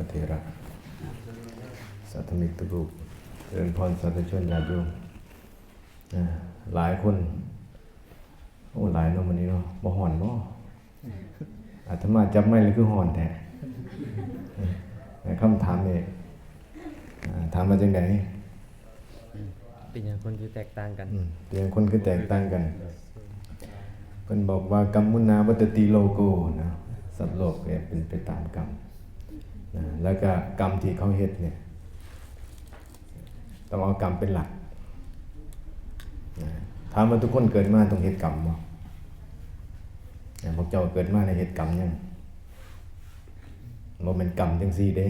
ระเทระสัตมิตรรูปเริญพรสาธุชนญาติโยมอ่าหลายคน โอ้หลายเนาะวันนี้เนาะบ่ห่อนบ่อาตมาจับไม่เลยคือห่อนแท้แต่คำถามนี่อ่าถามมาจังไดเป็นอย่างคนที่แตกต่างกันอืมเรียงคนคือแตกต่างกันเพิ่นบอกว่า กรรมมุนาวัตติโลโกนะสัตว์โลกเนี่ยเป็นไปตามกรรม นะแล้วก็กรรมที่เขาเฮ็ดเนี่ยต้องเอากรรมเป็นหลักนะถามว่าทุกคนเกิดมาต้องเฮ็ดกรรมบ่พวกเจ้าเกิดมาในเฮ็ดกรรมยังบ่แม่นกรรมจังซี่เด้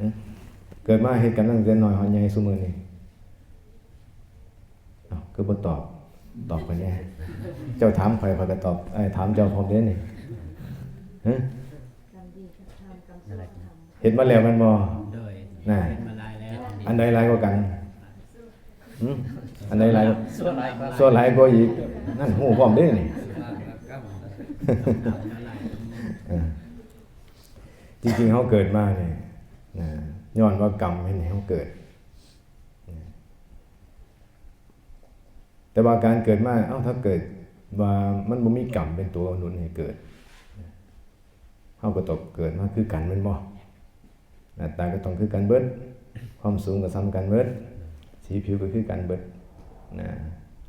ฮะเกิดมาเฮ็ดกรรมตั้งแต่น้อยฮอดใหญ่ซุมื้อนี้อ้าคือบ่ตอบตอบกันแน่เจ้าถามใครใครก็ตอบไอ้ถามเจ้าพร้อมเด้นี่ฮะ เห็นมาแล้วแมันบ่โดยน่ะเป็นมาลายแล้วอันใดหลายกว่ากันหึอันใดหลายส่วนลายก็ส่วนหลายกว่าอีก นั่นฮู้พร้อมเด้นี่เออจริงๆเขาเกิดมาเนี่ยนะย้อนว่ากรรมให้เขาเกิดนะแต่ว่าการเกิดมาเอ้าถ้าเกิดว่ามันบ่มีกรรมเป็นตัวหนุนให้เกิด เขาก็ตกเกิดมาคือกันแม่นบ่หน้าตาก็ต้องคือกันเบิด ความสูงก็ซ้ำกันเบิด สีผิวก็คือกันเบิดนะ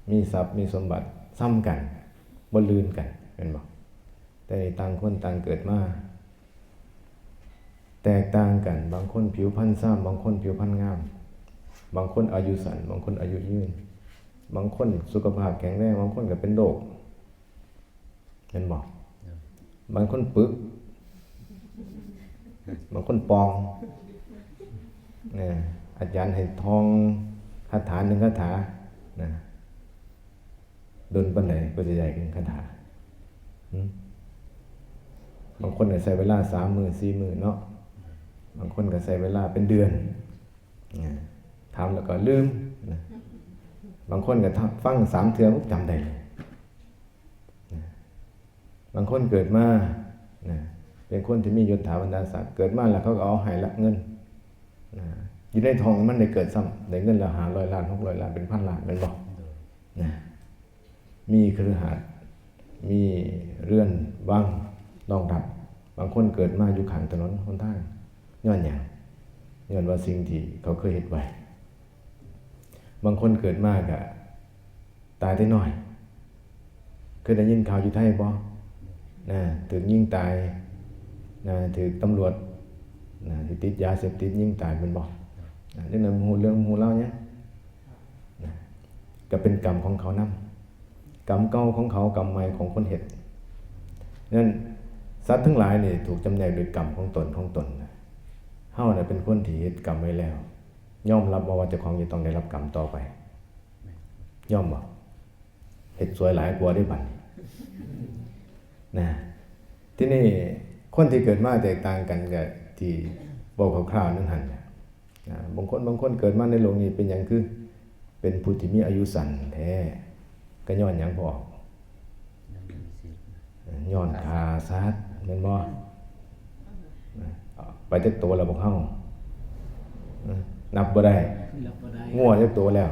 มีทรัพย์มีสมบัติซ้ำกันบ่ลืนกันแม่นบ่แต่ต่างคนต่างเกิดมาแตกต่างกัน บางคนผิวพรรณซ้ำบางคนผิวพรรณงาม บางคนอายุสั้นบางคนอายุยืน บางคนสุขภาพแข็งแรงบางคนก็เป็นโรคเห็นบอกบางคนปึก บางคนปองนี่อาจารย์ให้ทองคาถาหนึ่งคาถานะโดนปันไหนก็จะใหญ่ขึ้นคาถาบางคนก็ใช้เวลาสามมือสี่มือเนาะบางคนก็ใช้เวลาเป็นเดือนทำแล้วก็ลืมนะบางคนก็ฟังสามเทือปุ๊บจำได้เลยนะบางคนเกิดมานะ เป็นคนที่มียศถาบรรดาศักดิ์เกิดมาแล้วเขาก็เอาหายละเงินนะอยู่ในทองมันได้เกิดซ้ำได้เงินละหาร้อยล้านหกร้อยล้านเป็นพันล้านเป็นบอกนะมีครือหัดมีเรือนว่างรองรับบางคนเกิดมาอยู่ข้างถนนคนทางย้อนอย่างย้อนว่าสิ่งที่เขาเคยเห็นไว้บางคนเกิดมากอะตายได้น้อยเคยได้ยินข่าวอยู่ไทยบ่นะถึงยิ่งตาย นะถึงตำรวจนะที่ติดยาเสพติดยิงตายเป็นบ่นะเรื่องนั้นหูเรื่องหูเล่าเนี่ยนะก็เป็นกรรมของเขานำกรรมเก่าของเขากรรมใหม่ของคนเห็ดนั่นสัตว์ทั้งหลายนี่ถูกจำแนกโดยกรรมของตนของตนเฮาน่ะเป็นคนที่เฮ็ดกรรมไว้แล้ว ย่อมรับว่าเจ้าของจะต้องได้รับกรรมต่อไป ย่อมบ่เฮ็ดสวยหลายกว่าได้บัดนี้นะที่นี่ คนที่เกิดมาแตกต่างกันกับที่บอกคร่าวๆนั่นหั่นน่ะนะบางคนบางคนเกิดมาในโลกนี้เป็นหยังคือ เป็นผู้ที่มีอายุสั้นแท้ก็ย้อนหยังบ่ออกย้อนขาซัดแม่นบ่ไปจักตัวแล้วบ่เฮานับบ่ได้รับบ่ได้งัวจักตัวแล้ว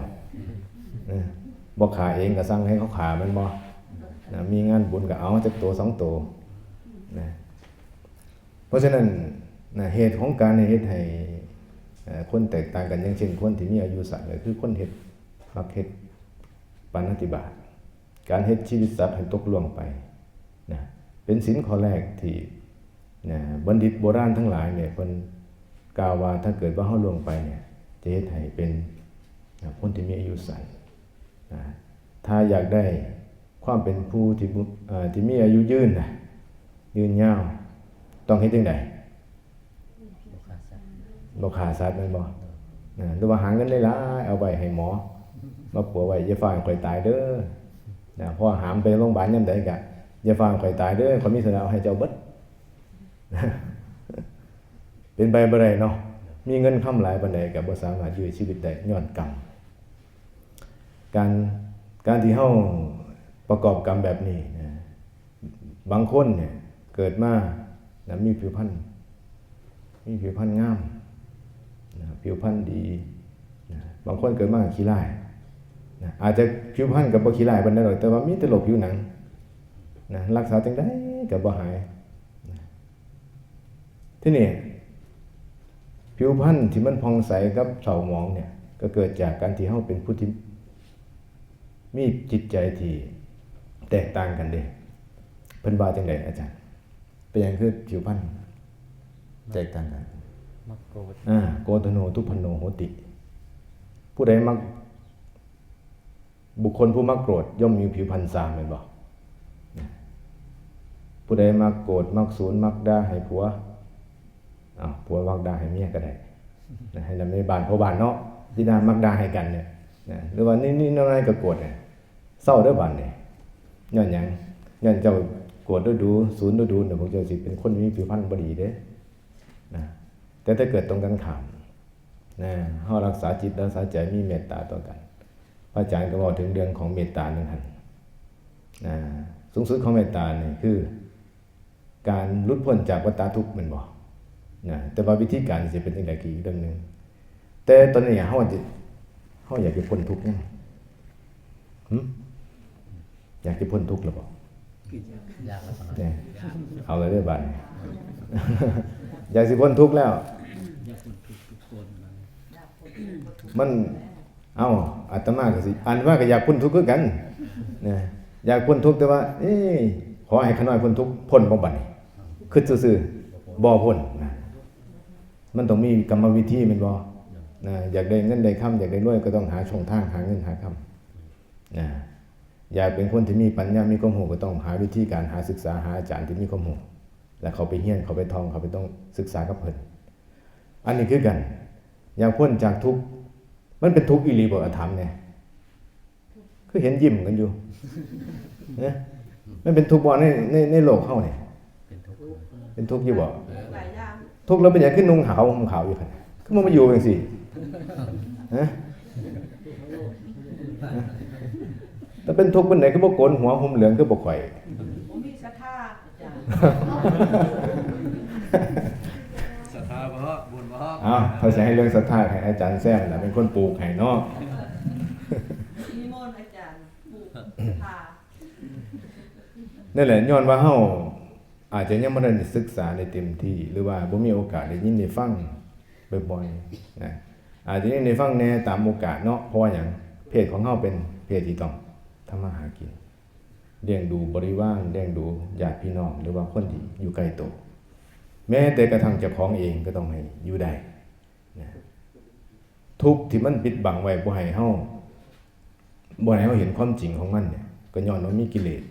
เออบ่ขาเองก็สั่งให้เขาขาแม่นบ่นะมีงานบุญก็เอาจักตัวสองตัวนะเพ ราะฉะนั้นนะเหตุของการเฮ็ดให้คนแตกต่างกันอย่างเช่น คนที่มีอายุสั้นก็คือคนเฮ็ดมักเฮ็ดปานติบาตการเฮ็ดชีวิตสัตว์ให้ตกล่วงไปนะเป็นสินข้อแรกที่นะบัณฑิตโบราณทั้งหลายเนี่ยเพิ่นกล่าวว่าถ้าเกิดว่าเฮาล่วงไปเนี่ยจะเฮ็ดให้เป็นนะคนที่มีอายุสั้นนะถ้าอยากได้ความเป็นผู้ที่ที่มีอายุยืนนะยืนยาว ต้องเฮ็ดจังไดบ่ฆ่าสัตว์แม่นบ่นะหรือว่าหาเงินหลายๆเอาไว้ให้หมอ มาปัวไว้อย่าฟ้าให้ข่อยตายเด้อนะพราะว่าหามไปโรงพยาบาลยามใดก็อย่าฟังข่อยตายเด้อข่อยมีสนาเอาให้เจ้าเบิดเป็นไปบ่ได้เนาะมีเงินค้ำหลายปานใดก็บ่สามารถยื้อชีวิตได้ย้อนกรรมการการที่เฮาประกอบกรรมแบบนี้นะบางคนเนี่ยเกิดมา นะมีผิวพรรณมีผิวพรรณงามนะผิวพรรณดีนะบางคนเกิดมาขี้ร้ายนะอาจจะผิวพรรณกับบ่ขี้ร้ายปานใดหรอกแต่ว่ามีแต่โรคผิวหนังนะรักษาจังได๋ก็บ่หายนะที่นี่ผิวพรรณที่มันผ่องใสกับเฉาหมองเนี่ยก็เกิดจากการที่เฮาเป็นผู้ที่มีจิตใจที่แตกต่างกันเด้เพิ่นว่าจังไดอาจารย์ เป็นหยังคือผิวพรรณแตกต่างกันมักโกรธอ่าโกตโนทุพพโนโหติ ผู้ใดมัก บุคคลผู้มักโกรธย่อมมีผิวพรรณซามแม่นบ่ผู้ใดมักโกรธมักศูนย์มักด่าให้ผัวอ้าวผัวมักด่าให้เมียก็ได้นะให้นำในบ้านพ่อบ้านเนาะที่น่ามักด่าให้กันเนี่ยนะหรือว่านี่นี่อะไรก็โกรธเนี่ยเศร้าเด้อบ้านเนี่ยย้อนหยังย้อนเจ้าโกรธดูดูศูนย์ดูดูเนี่ยวกเจ้าสิเป็นคนมีผิวพรรณบดีเด้นะแต่ถ้าเกิดตรงกันข้ามนะเฮารักษาจิตรักษาใจมีเมตตาต่อกันพระอาจารย์ก็บอกถึงเรื่องของเมตตาหนึ่งหันนะสูงสุดของเมตตาเนี่ยคือ การลุดพ้นจากวัฏทุกข์มันบอกนะแต่ว่าวิธีการจะเป็นยังไงกี่เรื่องหนึ่งแต่ตอนนี้เฮาจะเฮาอยากจะพ้นทุกข์ยังอยากจะพ้นทุกข์หรือเปล่า เนาะเนี่ยเอาเลยได้อบันอยากสิพ้นทุกข์แล้ว มัน เอ้าอาตมาก็สิอันว่าก็อยากพ้นทุกข์คือกันนะอยากพ้นทุกข์แต่ว่า เอ้ขอให้ขน้อยพ้นทุกข์พ้นบ่บัดนี้คือซื่อๆบ่พ้นนะมันต้องมีกรรมวิธีม่นบ่นะอยากได้เงินได้ค่ำอยากได้รวยก็ต้องหาช่องทางหาเงินหาค่ำนะ อยากเป็นคนที่มีปัญญา มีความรู้ก็ต้องหาวิธีการหาศึกษาหาอาจารย์ที่มีความรู้แล้วเขาไปเฮียนเขาไปท่องเขาไปต้องศึกษากับเพิ่นอันนี้คือกันอยากพ้นจากทุกข์มันเป็นทุกข์อีหลีบ่อธรรมเนี่ยคือเห็นยิ้มกันอยู่นะมันเป็นทุกข์บ่ในในในโลกเฮาเนี่ยเป็นทุกข์อยู่บ่หลายอย่างทุกข์แล้วเป็นหยังขึ้นนุ่งขาวห่มขาวอยู่คั่นคือมันมาอยู่จังซี่ฮะ ฮะถ้าเป็นทุกข์เป็นไหนคือบ่โกนหัวห่มเหลืองคือบ่ข่อยผมมีศรัทธาอาจารย์ศรัทธาบ่บุญบ่อ้าวเขาสิให้เรื่องศรัทธาให้อาจารย์แซมน่ะเป็นคนปลูกให้เนาะนิมนต์อาจารย์ปลูกศรัทธานั่นแหละย้อนว่าเฮาอาจจะยังบ่ได้ศึกษาในเต็มที่ หรือว่าบ่มีโอกาสได้ยินได้ฟังบ่อยๆนะอาจจะได้ฟังแหน่ตามโอกาสเนาะเพราะว่าหยังเพศของเฮาเป็นเพศที่ต้องทำมาหากินเลี้ยงดูบริวารเลี้ยงดูญาติพี่น้องหรือว่าคนที่อยู่ใกล้ตัวแม้แต่กระทั่งเจ้าของเองก็ต้องให้อยู่ได้นะทุกข์ที่มันปิดบังไว้บ่ให้เฮาบ่ให้เฮาเห็นความจริงของมันเนี่ยก็ย้อนว่ามีกิเลส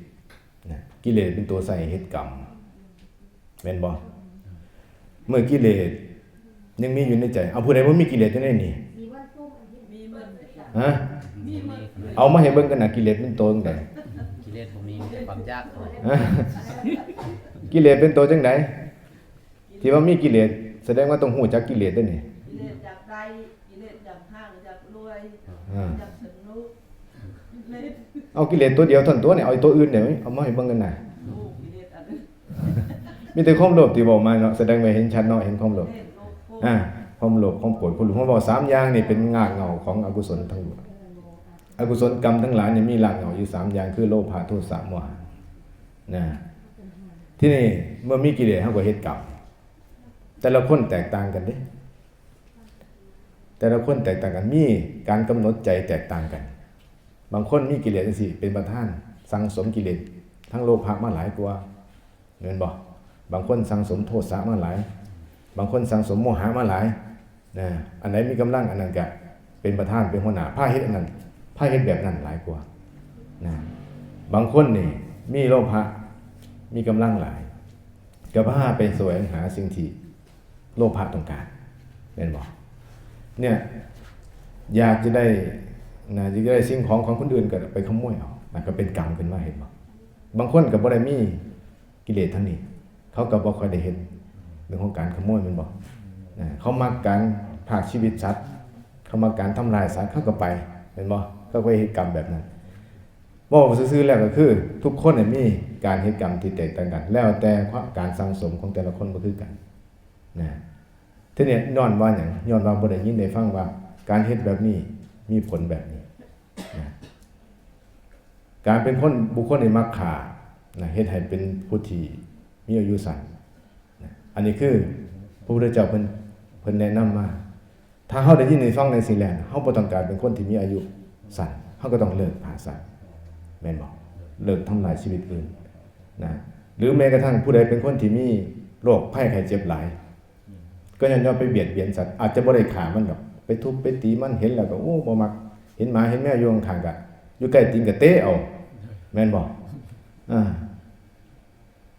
นะกิเลสเป็นตัวใส่เฮ็ดกรรมแม่นบ่เมื่อกิเลสยังมีอยู่ในใจ เอาผู้ใดบ่มีกิเลสอยู่ในนี่มีมันอาจารย์ฮะมีมี เอามาให้เบิ่งกันน่ะกิเลสเป็นตัวจังไดกิเลสบ่มีแต่ความยากเท่านั้นฮะกิเลสเป็นตัวจังไดที่ว่ามีกิเลสแสดงว่าต้องฮู้จักกิเลสด้วยนี่กิเลสจากใดกิเลสจากห้างจากรวยอ่าจากสนุกกิเลสเอากิเลสตัวเดียวเท่านั้นตัวนี่เอาไอ้ตัวอื่นได้ไหมเอามาให้เบิ่งกันน่ะโอ้กิเลสอันนี้มีแต่ความโลภที่บอกมาเนาะแสดงว่าเห็นชัดเนาะเห็นความโลภเล่นโลกโคอ่าความโลภความโกรธความหลงผมบอกสามอย่างนี่เป็นงากเหงาของอกุศลทั้งหมด อกุศลกรรมทั้งหลายเนี่ยมีรากเหงาอยู่สามอย่างคือโลภะโทสะโมหะนะที่นี่เมื่อมีกิเลสเฮาก็เฮ็ดกรรมแต่ละคนแตกต่างกันเด้แต่ละคนแตกต่างกันมีการกำหนดใจแตกต่างกัน บางคนมีกิเลสจังซี่เป็นประธาน สังสมกิเลสทั้งโลภะมาหลายกว่าเห็นบ่บางคนสังสมโทสะมาหลาย บางคนสังสมโมหะมาหลายนะอันไหนมีกำลังอันนั้นก็เป็นประธานเป็นหัวหน้าผ้าเฮ็ดอันนั้น ผ้าเฮ็ดแบบนั้นหลายกว่านะบางคนนี่มีโลภะมีกำลังหลายก็พาไปแสวงหาสิ่งที่โลภะต้องการแม่นบ่เนี่ยอยากจะได้นะอยากจะได้สิ่งของของคนอื่นก็ไปขโมยเอานะก็เป็นกรรมขึ้นมาเห็นบ่บางคนก็บ่ได้มีกิเลสทั้งนี้ เขาก็บ่ค่อยได้เห็นเรื่องของการขโมยมันบอกนะเขามักการผากชีวิตสัตว์เขามักการทำลายสัตว์เขาก็ไปเป็นบ่ ก็ไปเหตุกรรมแบบนั้นเว่ซื่อๆแล้วก็คือ ทุกคนเนี่ยมีการเหตุกรรมที่แตกต่างกัน แล้วแต่การสังสมของแต่ละคนบ่คือกันนะทีนี้ย้อนว่าหยังย้อนว่าบ่ได้ยินได้ฟังว่า การเฮ็ดแบบนี้มีผลแบบนี้นะการเป็นคนบุคคลที่มักฆ่านะเฮ็ดให้เป็นผู้ที่มีอายุสั้นนะอันนี้คือพระพุทธเจ้าเพิ่นเพิ่นแนะนำมา ถ้าเฮาได้ยินได้ฟังในสิ่งแล้วเฮาบ่ต้องการเป็นคนที่มีอายุ สั้นเฮาก็ต้องเลิกผ่าสั้นแม่นบ่เลิกทำลายชีวิตอื่นนะหรือแม้กระทั่งผู้ใดเป็นคนที่มีโรคภัยไข้เจ็บหลาย ก็ยันย่อไปเบียดเบียนสัตว์อาจจะบ่ได้ขามันดอกไปทุบไปตีมันเห็นแล้วก็โอ้บ่มัก เห็นหมาเห็นแมวอยู่ข้างก็อยู่ใกล้ตีนก็เตะเอาแม่นบอ่า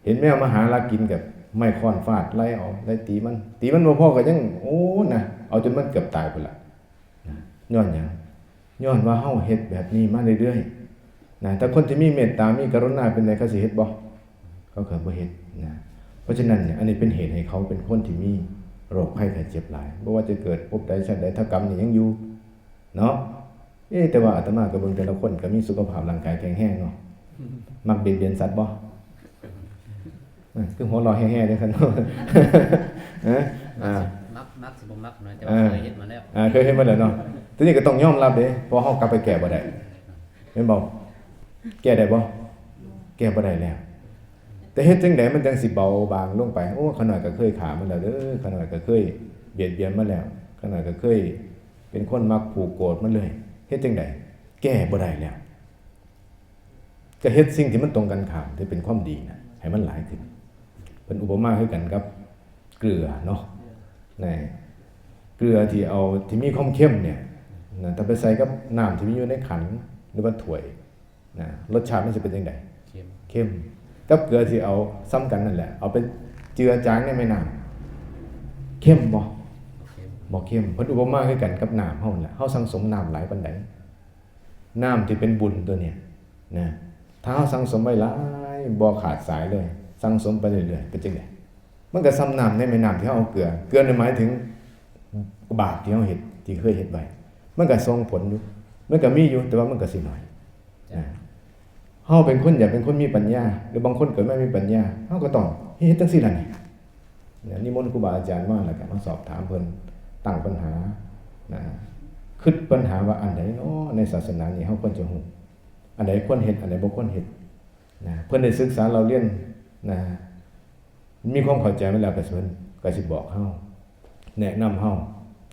เห็นแมวมาหาลากินกับไม้ค้อนฟาดไล่เอาไล่ตีมัน ตีมันบ่พ่อก็ยังโอ้นะเอาจนมันเกือบตายพุ่นล่ะย้อนหยัง ย้อนว่าเฮาเฮ็ดแบบนี้มาเรื่อยๆนะถ้าคนที่มีเมตตามีกรุณาเป็นไดเขาสิเฮ็ดบ่เขาก็บ่เฮ็ดนะเพราะฉะนั้นเนี่ยอันนี้เป็นเหตุให้เขาเป็นคนที่มีโรคภัยไข้เจ็บหลายบ่ว่าจะเกิดพบใดชาติใดถ้ากรรมนี่ยังอยู่เนาะเอ๊ะแต่ว่าอาตมากับเบิ่งแต่ละคนก็มีสุขภาพร่างกายแข็งแรงเนาะมักเบียดเบียนสัตว์บ่เอ้ยคือหัวเราะแห่ๆเด้อคั่นเนาะเอ้ยอ่ามักมักสิบ่มักหน่อยแต่อ่าว่าเคยเฮ็ดมาแล้วอ่าเคยเห็นมาแล้วเนาะ ทีนี้ก็ต้องยอมรับเด้เพราะเฮากลับไปแก้บ่ได้แม่นบ่แก้ได้บ่แก้บ่ได้แล้ว แต่เฮ็ดจังไดมันจังสิเบาบางลงไป โอ้ขนาดก็เคยขามันแล้วเด้อขนาดก็เคยเบียดเบียนมาแล้วขนาดก็เคย เป็นคนมักผูกโกรธมันเลยเฮ็ดจังไดแก้บ่ได้แล้วก็เฮ็ดสิ่งที่มันตรงกันข้ามที่เป็นความดีนะให้มันหลายขึ้นเป็นอุปมาคือกันกับเกลือเนาะนี่เกลือที่เอาที่มีความเข้มเนี่ย นะถ้าไปใส่กับน้ำที่มีอยู่ในขันหรือว่าถ้วยนะรสชาติมันจะเป็นจังไดเค็มเข้มกับเกลือที่เอาซ้ำกันนั่นแหละ เอาไปเจือจางในแม่น้ำเข้มบ่เค็มบ่เข้มเพิ่นอุปมาคือกันกับน้ำเฮานั่นแหละเฮาสังสมน้ำหลายปานใดน้ำที่เป็นบุญตัวเนี่ยนะถ้าเฮาสังสมไว้หลายบ่ขาดสายเลย สังสมไปเรื่อยๆเป็นจังไดมันก็ซ้ำน้ำในแม่น้ำที่เฮาเอาเกลือ เกลือนี่หมายถึงบาปที่เฮาเฮ็ดที่เคยเฮ็ดไว้ มันก็ส่งผลอยู่มันก็มีอยู่แต่ว่ามันก็สิน้อยจ้ะเฮาเป็นคนอยากเป็นคนมีปัญญา หรือบางคนเกิดไม่มีปัญญาเฮาก็ต้องเฮ็ดจังซี่ล่ะนี่เนี่ยนิมนต์ครูบาอาจารย์มาแล้วก็มาสอบถามเพิ่นตั้งปัญหานะคิดปัญหาว่าอันใดเนาะในศาสนานี้เฮาควรจะฮู้อันใดควรเฮ็ดอันใดบ่ควรเฮ็ดนะเพิ่นได้ศึกษาเราเรียนนะมีความเข้าใจมาแล้วก็สิเพิ่นก็สิบอกเฮาแนะนำเฮา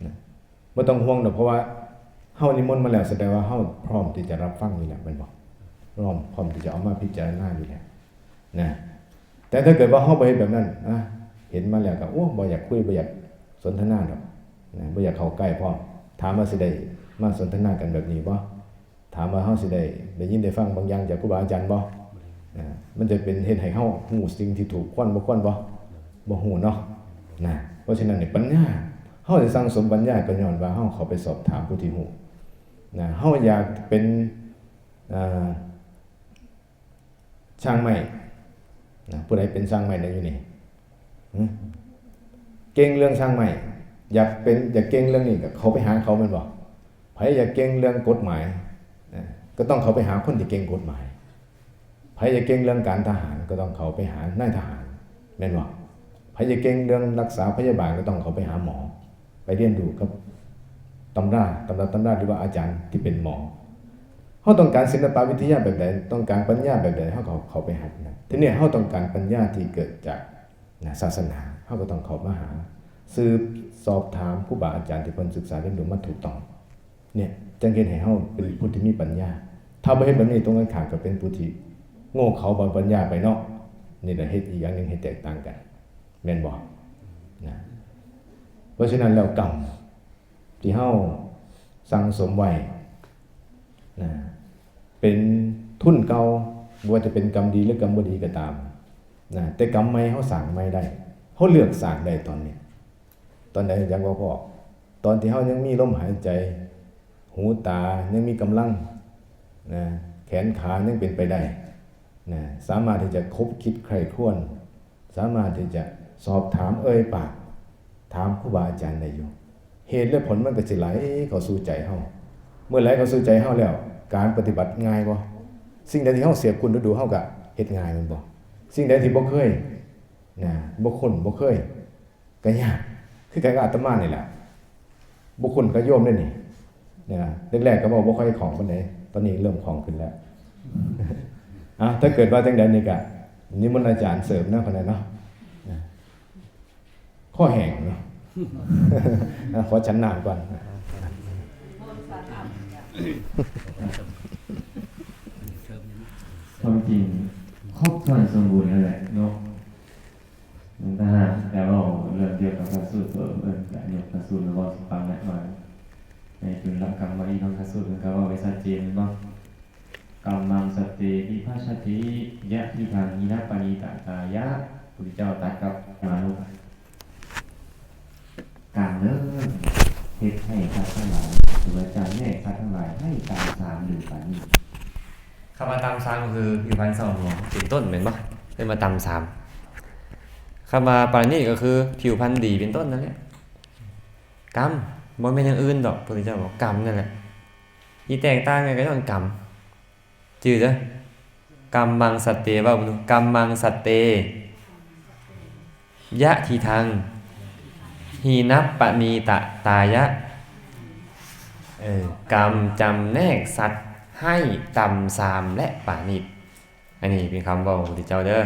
นะบ่ต้องห่วงดอกเพราะว่า เฮานิมนต์มาแล้วแสดงว่าเฮาพร้อมที่จะรับฟังอยู่แล้วแม่นบ่พร้อมพร้อมที่จะเอามาพิจารณาอยู่แล้วนะแต่ถ้าเกิดว่าเฮาบ่เฮ็ดแบบนั้นนะเห็นมาแล้วก็โอ้บ่อยากคุยบ่อยากสนทนาดอกนะบ่อยากเข้าใกล้พร้อมถามว่าสิได้มาสนทนากันแบบนี้บ่ถามว่าเฮาสิได้ได้ยินได้ฟังบางอย่างจากครูบาอาจารย์บ่นะมันจะเป็นเฮ็ดให้เฮาฮู้สิ่งที่ถูกควรบ่ควรบ่บ่ฮู้เนาะนะเพราะฉะนั้นเนี่ยปัญญา เฮาจะสร้างสมปัญญาก็ย้อนว่าเฮาเข้าไปสอบถามผู้ที่ฮู้นะเฮาอยากเป็นช่างไม้นะผู้ใดเป็นช่างไม้ได้อยู่นี่หึเก่งเรื่องช่างไม้อยากเป็นอยากเก่งเรื่องนี้ก็เขาไปหาเขาแมันบอกไผอยากเก่งเรื่องกฎหมายนะก็ต้องเขาไปหาคนที่เก่งกฎหมายไผอยากเก่งเรื่องการทหารก็ต้องเขาไปหานายทหารแม่นบอกไผอยากเก่งเรื่องรักษาพยาบาลก็ต้องเขาไปหาหมอ ไปเรียนรู้กับตำราตำราตำราหรือว่าอาจารย์ที่เป็นหมอเขาต้องการศิลปวิทยาแบบใดต้องการปัญญาแบบใดเขาก็เขาไปหัดนะทีนี้เขาต้องการปัญญาที่เกิดจากศาสนาเขาก็ต้องเขามาหา สืบสอบถามผู้บาอาจารย์ที่เพิ่นศึกษาเรียนรู้มาถูกต้องเนี่ยจังเห็นให้เฮาเป็นผู้ที่มีปัญญา ถ้าบ่เฮ็ดแบบนี้ตรงกันข้ามก็เป็นผู้ที่โง่เขาบ่ปัญญาไปเนาะนี่แหละเฮ็ดอีกอย่างหนึ่งให้แตกต่างกันแม่นบ่นะ เพราะฉะนั้นแล้วกรรมที่เฮาสั่งสมไว้นะเป็นทุนเก่าบ่ว่าจะเป็นกรรมดีหรือกรรมบ่ดีก็ตามนะแต่กรรมใหม่เฮาสร้างใหม่ได้เฮาเลือกสร้างได้ตอนนี้ ตอนใดยังบ่พอตอนที่เฮายังมีลมหายใจ หูตายังมีกำลังนะแขนขายังเป็นไปได้นะสามารถที่จะคบคิดใคร่ครวญสามารถที่จะสอบถามเอ่ยปาก ถามครูบาอาจารย์ได้อยู่ เหตุและผลมันก็สิไหลเขาสู่ใจเฮาเมื่อไหรเขาสู่ใจเฮาแล้ว การปฏิบัติง่ายบ่สิ่งใดที่เฮาเสียคุณดูเฮาก็เฮ็ดง่ายมันบ่สิ่งใดที่บ่เคยนะบ่คุ้นบ่เคยก็ยากคือกันกับอาตมานี่แหละบ่คุ้นก็โยมนี่นี่นี่ยแรกๆก็บอกบ่ค่อยของปานใดตอนนี้เริ่มของขึ้นแล้วอะถ้าเกิดว่าจังใดนี่ก็นิมนต์อาจารย์เสริมนะคนนั้นเนาะ ข้อแห้งเนาะอะขอฉันน้ำก่อนมนต์สารอับอาจารย์เพิ่มนี้ความจริงครบถ้วนสมบูรณ์นั่นแหละเนาะถ้าหากแต่ว่าเรื่องเกี่ยวกับพระสูตรเปิดเอิญกับยกพระสูตรแล้วก็ฟังแหละมาในจุลกรรมวารีของพระสูตรมันก็ว่าไว้ชัดเจนเนาะกรรมังสติวิภัชชติยะทิทางนินาปณิตาตายะพุทธเจ้าตรัสกับมานุษย์การ เริ่มเฮ็ดให้พระทั้งหลายหรือว่าจำแนกพระทั้งหลายให้ตามสามหรือปานี้คำว่าตำสามก็คือผิวพรรณสองหัวเป็นต้นเป็นปะเป็นมาตำสามคำว่าปานี่ก็คือผิวพรรณดีเป็นต้นนั่นแหละกรรมบ่เป็นอย่างอื่นดอกพระพุทธเจ้าบอกกรรมนั่นแหละที่แตกต่างกันก็ย้อนกรรมจืดจ้ะกรรมมังสัตเตว่าบุญกรรมมังสัตเตยะทีทาง ทีนับปณีตะตายะเออกรรมจำแนกสัตว์ให้ต่ำสามและปานิตอันนี้เป็นคำบอกของพระพุทธเจ้าเด้อ